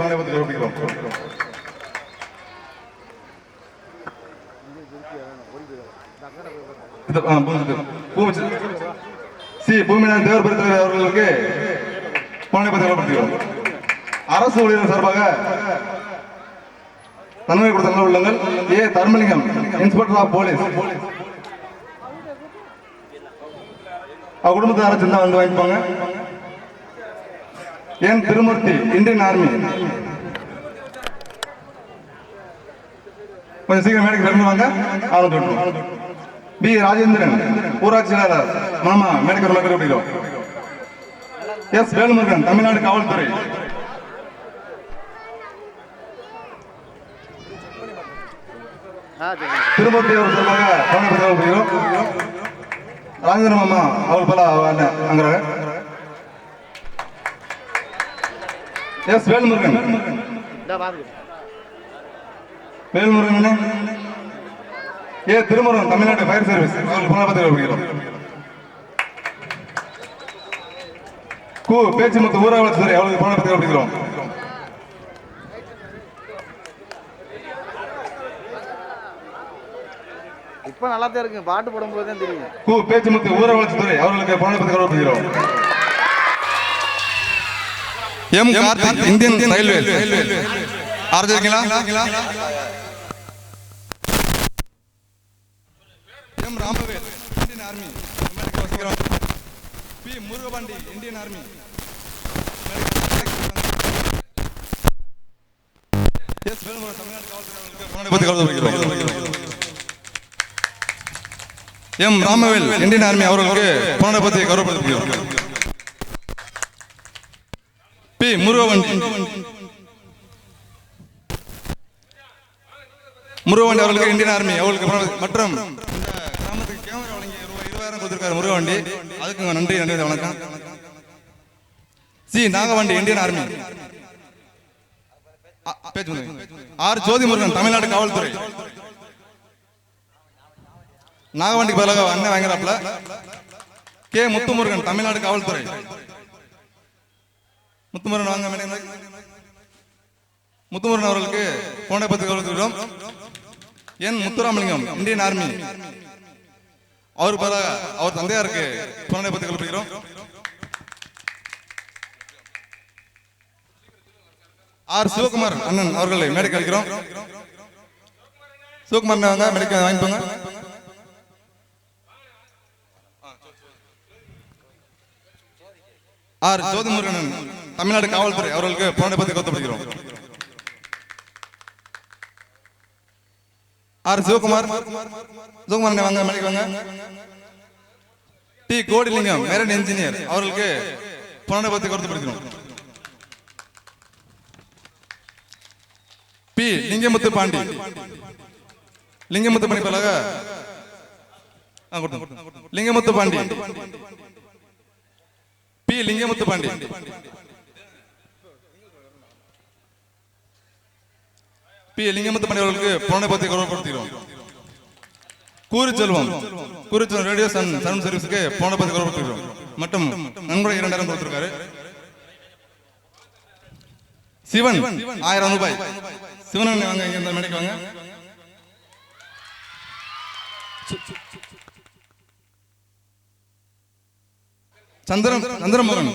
வானபத்தில் கௌரவிக்கிறோம் C Boominathan அவர்களுக்கு அரசு ஊழியர் சார்பாக நன்மை கொடுத்த நல்ல உள்ளங்கள். A Dharmalingam inspector of police அவங்க குடும்பத்தார சின்ன வந்து வாங்கிப்பாங்க. N Thirumoorthy Indian army. கொஞ்சம் சீக்கிரம் மேடைக்கு கிளம்பி வாங்க. அவனை தொட்டு. பி. ராஜேந்திரன் ஊராட்சி செயலாளர். மாமா மேடைக்கு ஒரு அப்படிக்கிறோம் எஸ். வேலுமுருகன் தமிழ்நாடு காவல்துறை. திருமூர்த்தி அவர் சார்பாக ராஜேந்திரன் மாமா அவள் பல அண்ணன் அங்கிறாங்க. எஸ் வேல்முருகன் வேல்முருகன் அண்ணே. ஏ திருமுருகன் தமிழ்நாடு ஃபயர் சர்வீஸ் அவர்கள் பணப்பத்திரிகை கொடுக்கிறோம் கு பேச்சுமுத்து ஊராவளத்துறை துறை அவர்களுக்கு பணப்பத்திரிகை கொடுக்கிறோம் இப்போ நல்லா தான் இருக்கு. பாட்டு போடும்போது தான் தெரியும். கு பேச்சுமுத்து ஊராவளத்துறை துறை அவர்களுக்கு பணப்பத்திரிகை கொடுக்கிறோம் M Karthik Indian railway. ஆரம்பிச்சிருக்கீங்களா M Ramavel Indian army P. Murugapandi Indian army. S. Tamil Nadu காவல்துறை எம் ராமவேல் இந்தியன் ஆர்மி அவர்களுக்கு பணப்பத்திரிகை கௌரவப்படுத்துகிறோம் பி முருகவண்டி முருகவண்டி அவர்களுக்கு இந்தியன் ஆர்மி அவர்களுக்கு மற்றும் கிராமத்துக்கு கேமரா வழங்கி இருபதாயிரம் கொடுத்திருக்காரு முருகவண்டி அதுக்கு நன்றி நன்றி வணக்கம். C Nagavandi Indian army. R Jothi Murugan Tamil Nadu காவல்துறை. நாகவண்டிக்கு பதிலாக அண்ணன் வாங்குறாப்ல கே முத்துமுருகன் தமிழ்நாடு காவல்துறை. முத்துமரன் வாங்க மேடம் முத்துமுருகன் அவர்களுக்கு போனை பத்து கவனிக்கிறோம் என் முத்துராமலிங்கம் இந்தியன் ஆர்மி. அவர் பதிலாக அவர் தந்தையாருக்கு போனை பத்து கவனிக்கிறோம் ஆர் சிவகுமார் அண்ணன் அவர்களை மேடைக்கு அழைக்கிறோம். சிவகுமார் வாங்க மேடைக்கு வாங்கிப்போங்க ஆர் ஜோதிமுருகன் தமிழ்நாடு காவல்துறை அவர்களுக்கு போனை பத்தி கருத்தப்படுகிறோம் ஆர் சிவகுமார். சிவகுமார் வாங்க மேடைக்கு வாங்க. டி கோடிலிங்கம் மேரன் இன்ஜினியர் அவர்களுக்கு போனை பத்தி கருத்தப்படுகிறோம் பி லிங்கமுத்து பாண்டி. லிங்கமுத்து பாண்டி பதிலாக லிங்கமுத்து பாண்டி. பி லிங்கமுத்து பாண்டி. பி லிங்கமுத்து பாண்டி புலனை பத்தி கௌரவப்படுத்துகிறோம். கூறு ரேடியோ சன் சன் சர்வீஸுக்கு புலனை பத்தி கௌரவப்படுத்துகிறோம். மற்றும் நன்கொடை இரண்டாயிரம் கொடுத்திருக்காரு. சிவன் ஆயிரம் ரூபாய். சிவன் வாங்க இங்க இந்த மேடைக்கு வாங்க. சந்திரம் சந்திரமோகன்.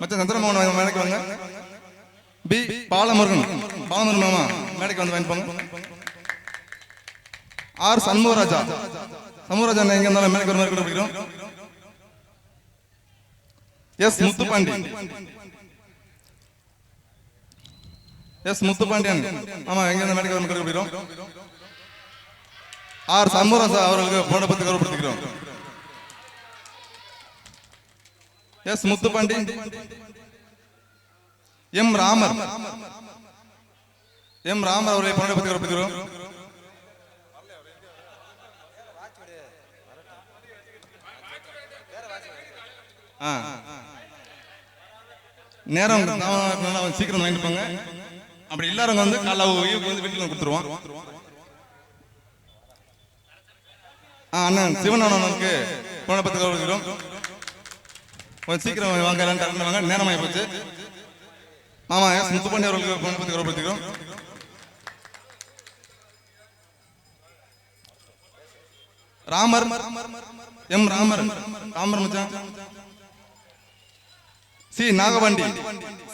மற்ற சந்திரமோகன் மேடைக்கு வாங்க. பி பாலமுருகன். பாலமுருகன் மாமா மேடைக்கு வந்து வாங்கிப்பாங்க ஆர் சண்முகராஜா. சண்முகராஜா எங்க இருந்தாலும் மேடைக்கு ஒரு மாதிரி கொடுக்கிறோம் எஸ் முத்துப்பாண்டி. எஸ் முத்துப்பாண்டியன் ஆமா எங்க இருந்த மேடைக்கு வந்து கொடுக்கிறோம் ஆர் சண்முகராஜா அவர்களுக்கு போன பத்தி கௌரவப்படுத்துகிறோம் S Muthupandi. M Ramar. M Ramar அவர்களை பணத்தை பற்றி கற்பிக்கிறோம் ஆ. நேரம் தாமதமா இருக்கனால அவன் சீக்கிரம் வாங்கிட்டு அப்படி இல்லாதவங்க வந்து காலைல ஈவுக்கு வந்து வீட்டில் கொடுத்துருவான் ஆ அண்ணன் சிவன் அண்ணனுக்கு பணத்தை பற்றி கற்பிக்கிறோம் கொஞ்சம் சீக்கிரம் வாங்க எல்லாம் வாங்க நேரமாகி போச்சு. மாமா எஸ் முத்துப்பாண்டி அவர்களுக்கு பொண்ணை பத்தி கௌரவப்படுத்துகிறோம் ராமர் எம் ராமர் ராமர் மச்சான். சி நாகவண்டி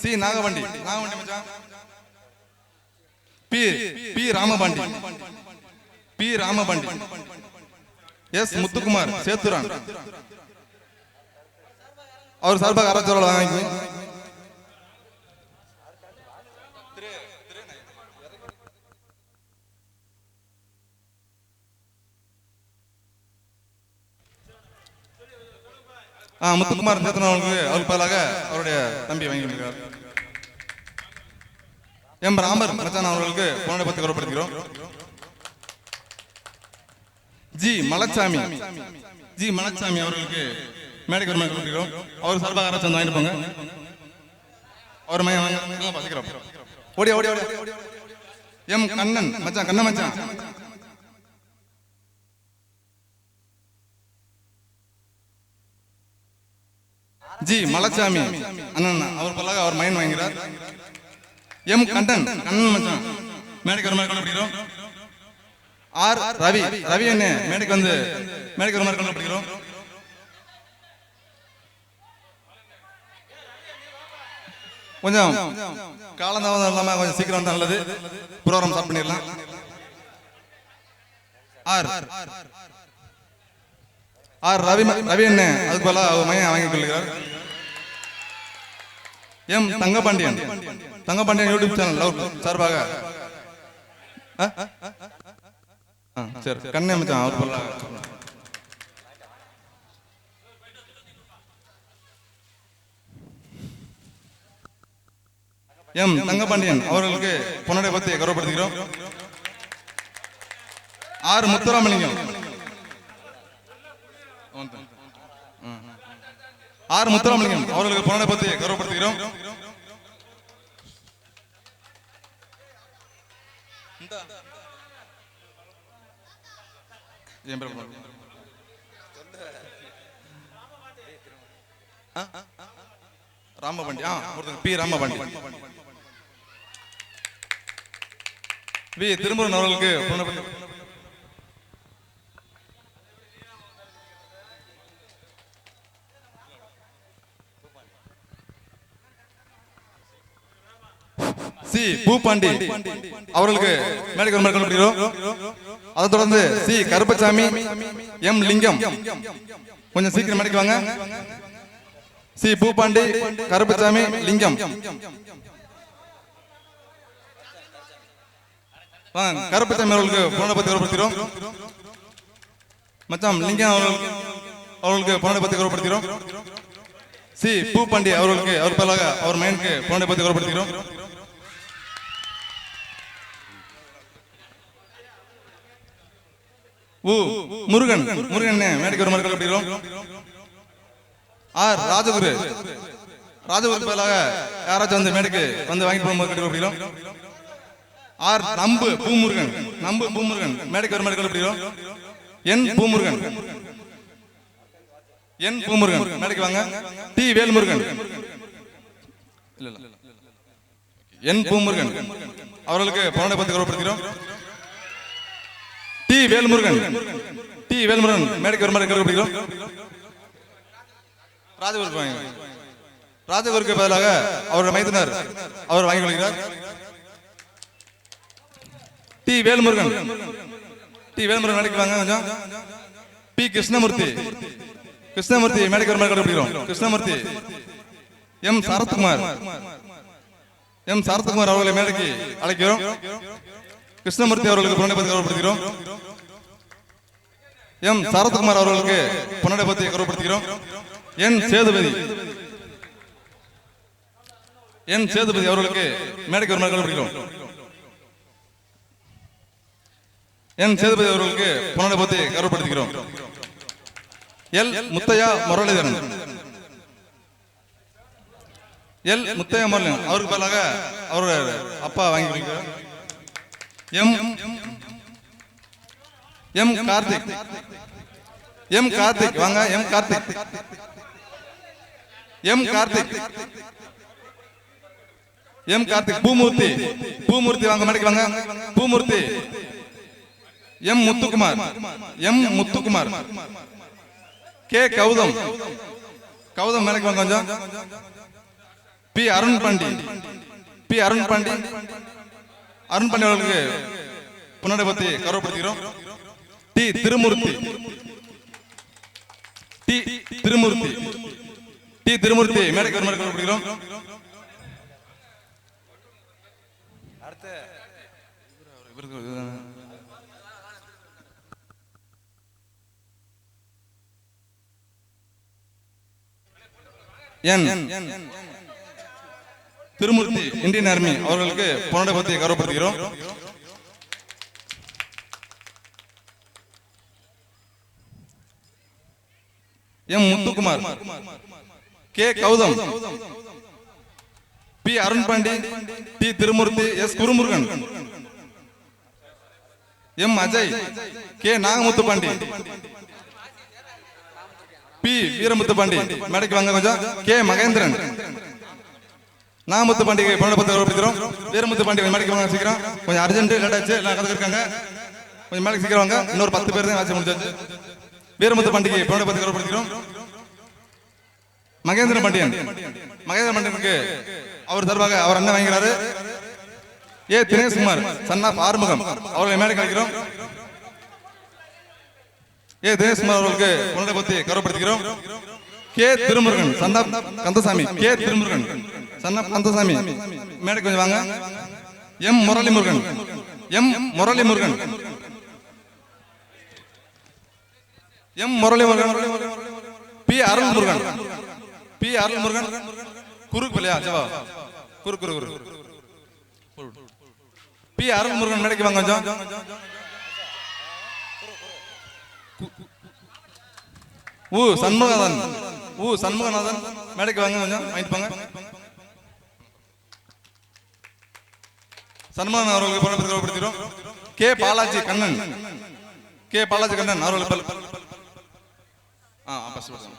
சி நாகவண்டி நாகவண்டி மச்சான். P P Ramapandi P Ramapandi. S Muthukumar சேத்துரான். அவர் சார்பாக அரசோட வாங்கி முத்துக்குமார் சேத்தன் அவர்களுக்கு அவர் பதிலாக அவருடைய தம்பி வாங்கி வாங்கியிருக்கிறார். எம் ராமர் மச்சான் அவர்களுக்கு பொண்ணை பத்தி கௌரவப்படுத்துகிறோம். ஜி மலச்சாமி. ஜி மலச்சாமி அவர்களுக்கு மேடைக்கு ஒரு கொடுக்கிறோம். அவர் சார்பாக அரசு வாங்கிட்டு போங்க. அவர் மையம் வாங்க. ஓடியா ஓடியா ஓடியா. எம் கண்ணன் மச்சான் கண்ணன் மச்சான். ஜி மலச்சாமி. அண்ணன் அவர் பல்லாக அவர் மைன் வாங்கிறார். எம் கண்டன் கண்ணன் மச்சான். மேடைக்கு வர மாதிரி கொண்டாடுகிறோம் ஆர் ரவி ரவி என்ன மேடைக்கு வந்து மேடைக்கு ஒரு மாதிரி பிடிக்கிறோம் கொஞ்சம் காலந்தாமதம் இல்லாம கொஞ்சம் சீக்கிரம் தான் நல்லது. ப்ரோக்ராம் ஸ்டார்ட் பண்ணிடலாம். ஆர் ஆர் ரவி ரவி என்ன அதுக்கு பதிலா அவர் மையம் வாங்கிக் கொள்கிறார். M Thangapandian. Thangapandian YouTube channel அவர் சார்பாக. சரி. கண்ணே மச்சான் அவர் பதிலா எம் தங்கபாண்டியன் அவர்களுக்கு பொன்னடை பத்தி கௌரவப்படுத்துகிறோம். ஆறு முத்துராமலிங்கம். ஆர் முத்துராமலிங்கம் அவர்களுக்கு பொன்னடை பத்தி கௌரவப்படுத்துகிறோம். என் பேர் என்ன? ராமபாண்டி ஆ பி. ராமபாண்டி. வி திருமுருகன் அவர்களுக்கு சி பூபாண்டி அவர்களுக்கு மேடைக்கு ஒரு மேற்கொள்ள அதை தொடர்ந்து சி கருப்பசாமி எம் லிங்கம். கொஞ்சம் சீக்கிரம் மேடைக்கு வாங்க. சி பூபாண்டி கருப்பசாமி லிங்கம். வாங்க கருப்பசாமி அவர்களுக்கு புனரை பத்தி கௌரவப்படுத்துகிறோம் மச்சாம் லிங்கம் அவர்களுக்கு அவர்களுக்கு பொண்ணை பத்தி கௌரவப்படுத்துகிறோம் சி பூபாண்டி அவர்களுக்கு அவர் பதிலாக அவர் மைனுக்கு புனரை பத்தி கௌரவப்படுத்துகிறோம் ஓ முருகன் முருகன் மேடைக்கு ஒரு மறுக்கல் அப்படிகிறோம் ஆர் ராஜகுரு. ராஜகுரு பதிலாக யாராச்சும் வந்து மேடைக்கு வந்து வாங்கிட்டு போகும்போது கட்டி ஆர் நம்பு பூமுருகன். நம்பு பூமுருகன். மேடைக்கு ஒரு மறுக்கல் அப்படிகிறோம் என் பூமுருகன். என் பூமுருகன். மேடைக்கு வாங்க. டி வேல்முருகன். இல்ல இல்ல. என் பூமுருகன். அவர்களுக்கு பன்னெண்டு பத்து கௌரவப்படுத்துகிறோம் வேல்முருகன். டி வேல்முருகன். மேடைக்கு ஒரு மாதிரி கருப்படுகிறோம் ராஜகுருக்கு வாங்க. ராஜகுருக்கு பதிலாக அவருடைய மைத்தினர் அவர் வாங்கிக் கொள்கிறார். டி வேல்முருகன். டி வேல்முருகன் மேடைக்கு வாங்க கொஞ்சம். பி கிருஷ்ணமூர்த்தி. கிருஷ்ணமூர்த்தி மேடைக்கு ஒரு மாதிரி கருப்படுகிறோம் கிருஷ்ணமூர்த்தி. எம் சரத்குமார். எம் சரத்குமார் அவர்களை மேடைக்கு அழைக்கிறோம். கிருஷ்ணமூர்த்தி அவர்களுக்கு புரண்டை பத்தி கௌரவப்படுத்துகிறோம் எம் சரத்குமார் அவர்களுக்கு பொன்னடை பத்தி கௌரவப்படுத்துகிறோம். என் சேதுபதி. என் சேதுபதி அவர்களுக்கு மேடைக்கு வருமாறு கௌரவப்படுகிறோம் என் சேதுபதி அவர்களுக்கு பொன்னடை பத்தி கௌரவப்படுத்துகிறோம். எல் முத்தையா முரளிதரன். எல் முத்தையா முரளிதரன். அவருக்கு பதிலாக அவருடைய அப்பா வாங்கி M M Karthik. M Karthik வாங்க M Karthik. M Karthik. M Karthik Boomoorthy. Boomoorthy வாங்க மேடைக்கு வாங்க. Boomoorthy. M Muthukumar. M Muthukumar. K Gautham. Gautham மேடைக்கு வாங்க கொஞ்சம். பி அருண் பாண்டி. பி அருண் பாண்டி. அருண் பாண்டி அவர்களுக்கு புன்னடை பத்தி கௌரவப்படுத்துகிறோம் T Thirumoorthy. T Thirumoorthy. T Thirumoorthy மேடைக்கு ஒரு மேடை கௌரவப்படுகிறோம் என். திருமூர்த்தி இந்தியன் ஆர்மி அவர்களுக்கு புன்னடை பத்தி கௌரவப்படுத்துகிறோம். M Muthukumar. K Gautham. P Arun Pandi T Thirumoorthy S Gurumurugan. M Ajay K Nagamuthu Pandi P Veeramuthu Pandi மேடைக்கு வாங்க கொஞ்சம். கே மகேந்திரன். நாகமுத்து பாண்டிகை பணப்பத்தை ஒப்பிக்கிறோம் வீரமுத்து பாண்டி மேடைக்கு வாங்க சீக்கிரம் கொஞ்சம் அர்ஜென்ட் லேட் ஆச்சு. எல்லாம் கலந்துருக்காங்க கொஞ்சம் மேடைக்கு சீக்கிரம் வாங்க. இன்னொரு பத்து பேர் தான் ஆச்சு முடிஞ்சாச்சு. வீரமுத்து பாண்டிகை பணப்பத்தை கௌரவப்படுத்துகிறோம் மகேந்திர பாண்டியன். மகேந்திர பாண்டியனுக்கு அவர் தொடர்பாக அவர் அண்ணன் வாங்கிறாரு ஏ தினேஷ்குமார் சன்னா ஆறுமுகம் அவர்களை மேடை கழிக்கிறோம் ஏ தினேஷ்குமார் அவர்களுக்கு புனரை பத்தி கௌரவப்படுத்துகிறோம் கே திருமுருகன் சன்னா கந்தசாமி. கே திருமுருகன் சன்னா கந்தசாமி. மேடைக்கு கொஞ்சம் வாங்க. M Murali Murugan M Murali Murugan M Murali Murugan P Arul Murugan P Arul Murugan குறுக்கு இல்லையா ஜவா. குறு குறு குறு. பி அருள் முருகன் மேடைக்கு வாங்க கொஞ்சம். ஊ சண்முகநாதன் ஊ சண்முகநாதன் மேடைக்கு வாங்க கொஞ்சம். வாங்கிட்டு போங்க. சண்முகநாதன் அவர்களுக்கு பணத்தை கே பாலாஜி கண்ணன். கே பாலாஜி கண்ணன் அவர்களுக்கு first வருஷம்.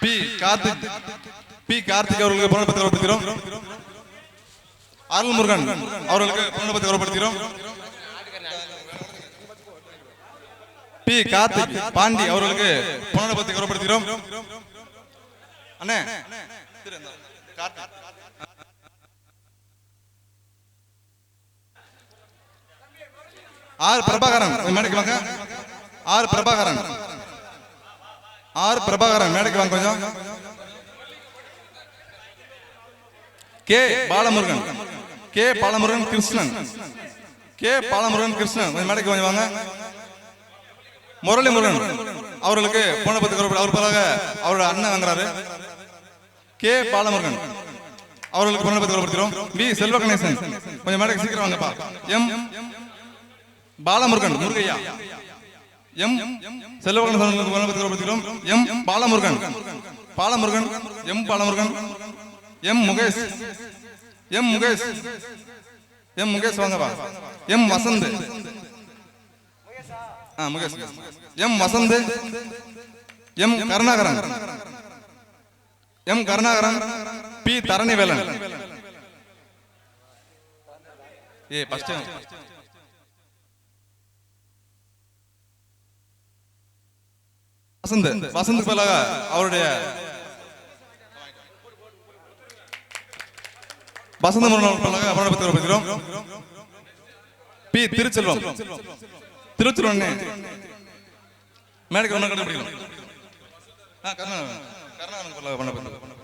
பி கார்த்திக் பி கார்த்திக் அவர்களுக்கு புனர்பத்தை கௌரவப்படுத்துகிறோம் அருள்முருகன் அவர்களுக்கு புனர்பத்தை கௌரவப்படுத்துகிறோம் பி கார்த்திக் பாண்டி அவர்களுக்கு புனர்பத்தை கௌரவப்படுத்துகிறோம் அண்ணே. கார்த்திக். ஆர் பிரபாகரன். மேடைக்கு வாங்க. ஆர் பிரபாகரன். ஆர் பிரபாகரன். மேடைக்கு வாங்க கொஞ்சம். K Balamurugan. K Balamurugan Krishnan. K Balamurugan Krishnan. கொஞ்சம் மேடைக்கு கொஞ்சம் வாங்க. முரளி முருகன் அவர்களுக்கு போன பத்து கௌரவ அவர் பிறகு அவரோட அண்ணன் வாங்குறாரு. கே பாலமுருகன். அவர்களுக்கு போன பத்து கௌரவப்படுத்துகிறோம் பி செல்வ கணேசன் கொஞ்சம் மேடைக்கு சீக்கிரம் வாங்கப்பா. M Balamurugan Murugaiah? M Selvagan M Balamurugan Balamurugan M Balamurugan M Mukesh M Mukesh M Mukesh வாங்கவா M Vasanth ah Mukesh M Vasanth M Karunakaran M Karunakaran P Dharanivelan. A first Vasanth Vasanth பதிலாக அவருடைய வசந்த முருகன் பதிலாக அவரோட பத்தி பேசுகிறோம். B. Thiruchelvam. Thiruchelvam மேடைக்கு ஒன்று கண்டுபிடிக்கணும் ஆ கருணாகரன் கருணாகரன் பதிலாக பண்ண பத்தி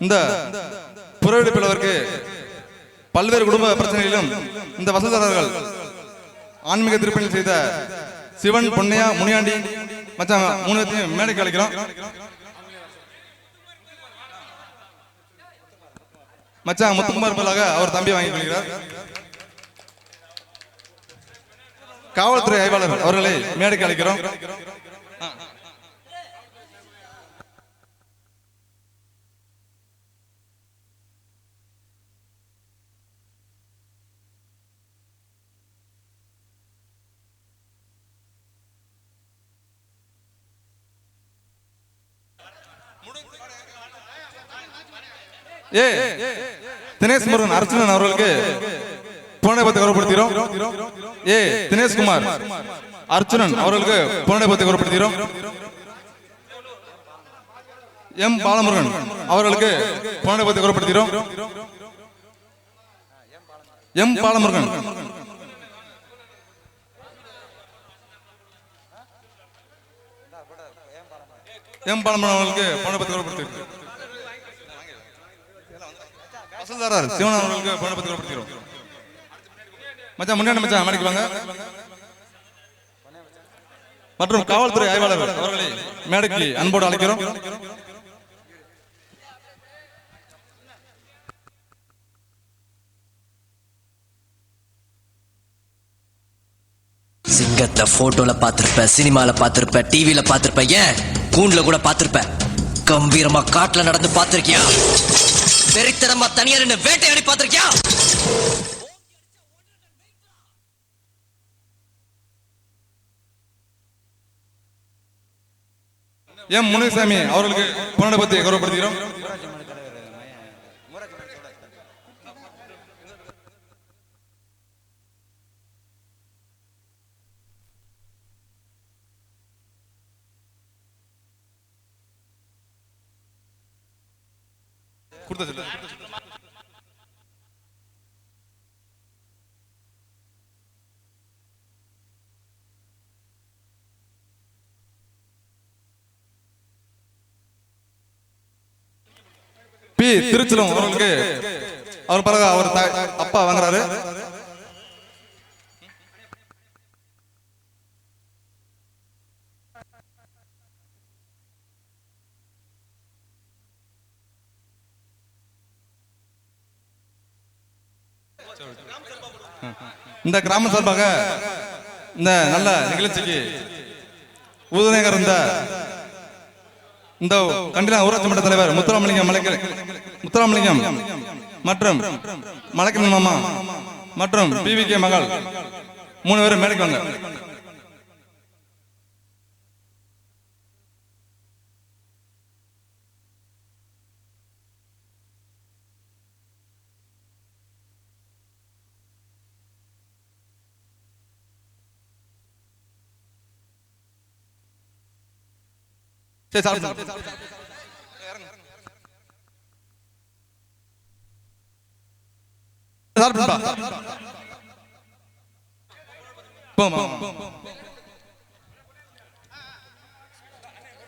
இந்த புறவெடுப்பிலவருக்கு பல்வேறு குடும்ப பிரச்சனைகளிலும் இந்த வசதிதாரர்கள் ஆன்மீக திருப்பணி செய்த சிவன் பொன்னையா முனியாண்டி மச்சான் மூணுத்தையும் மேடைக்கு அழைக்கிறோம். மச்சான் முத்துக்குமார் பதிலாக அவர் தம்பி வாங்கி கொள்கிறார். காவல்துறை ஆய்வாளர் அவர்களை மேடைக்கு அழைக்கிறோம். ஏ. தினேஷ் முருகன் அர்ச்சனன் அவர்களுக்கு புனனை பத்தி கௌரவப்படுத்துகிறோம். ஏ. தினேஷ்குமார் அர்ச்சனன் அவர்களுக்கு புனனை பத்தி கௌரவப்படுத்துகிறோம். எம். பாலமுருகன் அவர்களுக்கு புனடை பத்தி கௌரவப்படுத்துகிறோம். எம். பாலமுருகன். எம். பாலமுருகன் அவர்களுக்கு புனனை பத்தி கௌரவப்படுத்துகிறோம். வசல்தாரர் சிவன் அவர்களுக்கு கௌரவப்படுத்துகிறோம் மச்சான் முன்னாடி மச்சான் மேடைக்கு வாங்க மற்றும் காவல்துறை ஆய்வாளர் அவர்களை மேடைக்கு அன்போடு அழைக்கிறோம். சிங்கத்தை போட்டோல பாத்திருப்ப சினிமால பாத்திருப்ப டிவில பாத்திருப்ப ஏன்? கூண்டுல கூட பாத்திருப்ப கம்பீரமா காட்டுல நடந்து பாத்திருக்கியா வெறித்தனமா தனியா நின்னு வேட்டையாடி பார்த்திருக்கியா? எம் முனுசாமி அவர்களுக்கு புனனை பத்தி கௌரவப்படுத்துகிறோம்? கொடுத்த சொல்லு. பி திருச்சிலம் அவர்களுக்கு அவர் பிறகு அவர் அப்பா வாங்குறாரு. இந்த கிராம சார்பாக இந்த நல்ல நிகழ்ச்சிக்கு உறுதுணையாக இந்த இந்த கண்டிலா ஊராட்சி மன்ற தலைவர் முத்துராமலிங்கம் மலைக்கல் முத்துராமலிங்கம் மற்றும் மலைக்கன் மாமா மற்றும் பிவி கே மகள் மூணு பேரும் மேடைக்கு வாங்க சரி போமா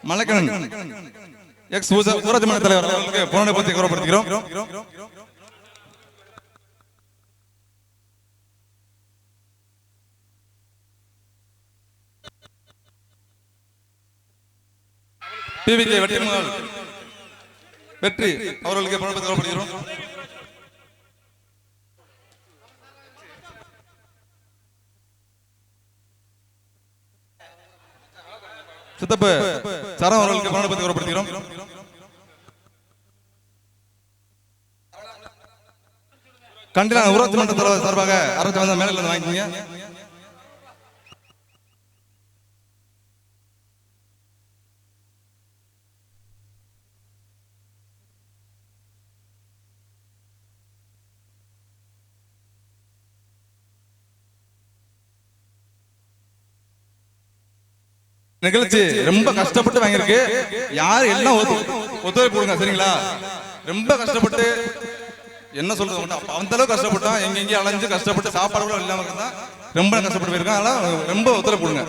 மலைக்கணன் எக்ஸ் ஊராட்சி மன்ற தலைவர் அவர்களுக்கு புனனை பத்தி கௌரவப்படுத்துகிறோம் பிவிகே வெற்றி மகள் வெற்றி. அவர்களுக்கு புனனை பத்தி சித்தப்பு சரம் அவர்களுக்கு மரணப்பத்தி பத்தி கௌரவப்படுத்துகிறோம் உறவு மன்ற தலைவர் சார்பாக அரசு வந்த மேலே வாங்கிக்கோங்க. நிகழ்ச்சி ரொம்ப கஷ்டப்பட்டு வாங்கியிருக்கு. யாரு எல்லாம் ஒத்து- ஒத்துழைப்பு கொடுங்க சரிங்களா? ரொம்ப கஷ்டப்பட்டு என்ன சொல்றது அந்த அளவுக்கு கஷ்டப்பட்டோம் எங்க எங்கேயும் அலைஞ்சு கஷ்டப்பட்டு சாப்பாடு கூட இல்லாம இருந்தா ரொம்ப கஷ்டப்பட்டு போயிருக்கோம் அதனால ரொம்ப ஒத்துழைப்பு கொடுங்க.